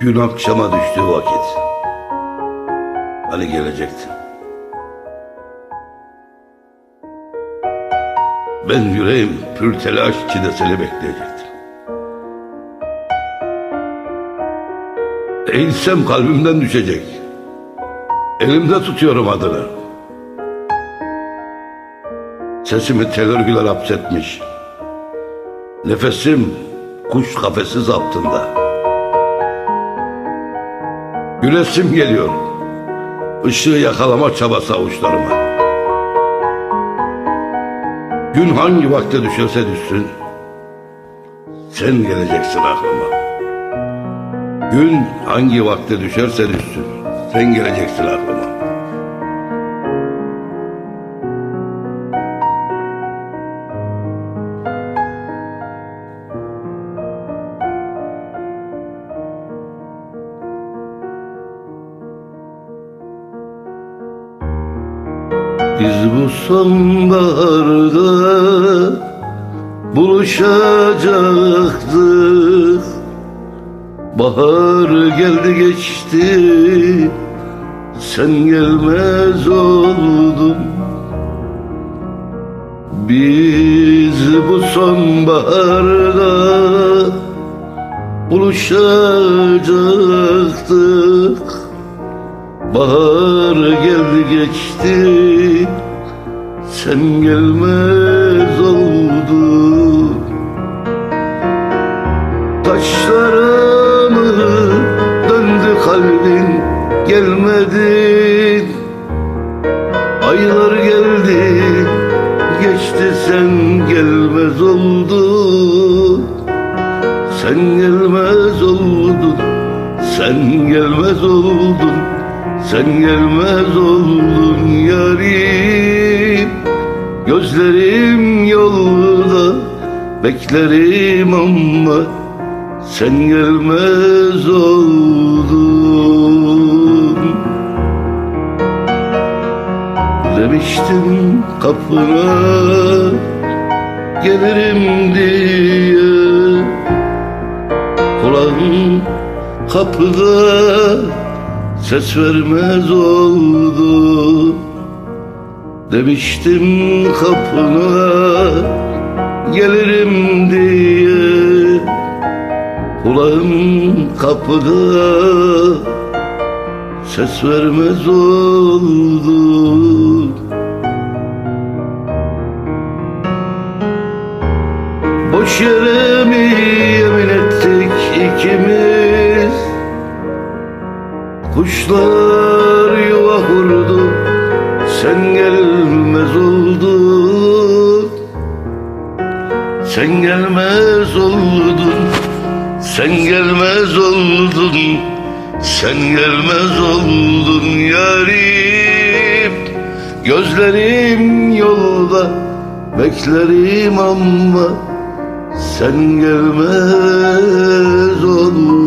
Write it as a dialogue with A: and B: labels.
A: Gün akşama düştüğü vakit. Hani gelecektin. Ben yüreğim pür telaş içinde seni bekleyecektim. Eğilsem kalbimden düşecek. Elimde tutuyorum adını. Sesimi tel örgüler hapsetmiş. Nefesim kuş kafesi zaptında. Gülesim geliyor. Işığı yakalama çabası avuçlarıma. Gün hangi vakte düşerse düşsün. Sen geleceksin aklıma. Gün hangi vakte düşerse düşsün. Sen geleceksin aklıma. Biz bu sonbaharda buluşacaktık. Bahar geldi geçti sen gelmez oldun. Biz bu sonbaharda buluşacaktık Bahar geldi geçti Sen gelmez oldun Taşlarımı döndü kalbin gelmedin Aylar geldi geçti sen gelmez oldun Sen gelmez oldun Sen gelmez oldun Sen gelmez oldun yarim. Gözlerim yolda Beklerim ama Sen gelmez oldun. Demiştim kapına Gelirim diye. Kulağım kapıda ses vermez oldu. Demiştim kapına gelirim diye. Kulağım kapıda. Ses vermez oldu. Boş yere mi yemin ettik ikimiz Kuşlar yuva kurdu Sen gelmez oldun Sen gelmez oldun Sen gelmez oldun. Sen gelmez oldun yarim. Gözlerim yolda Beklerim ama Sen gelmez oldun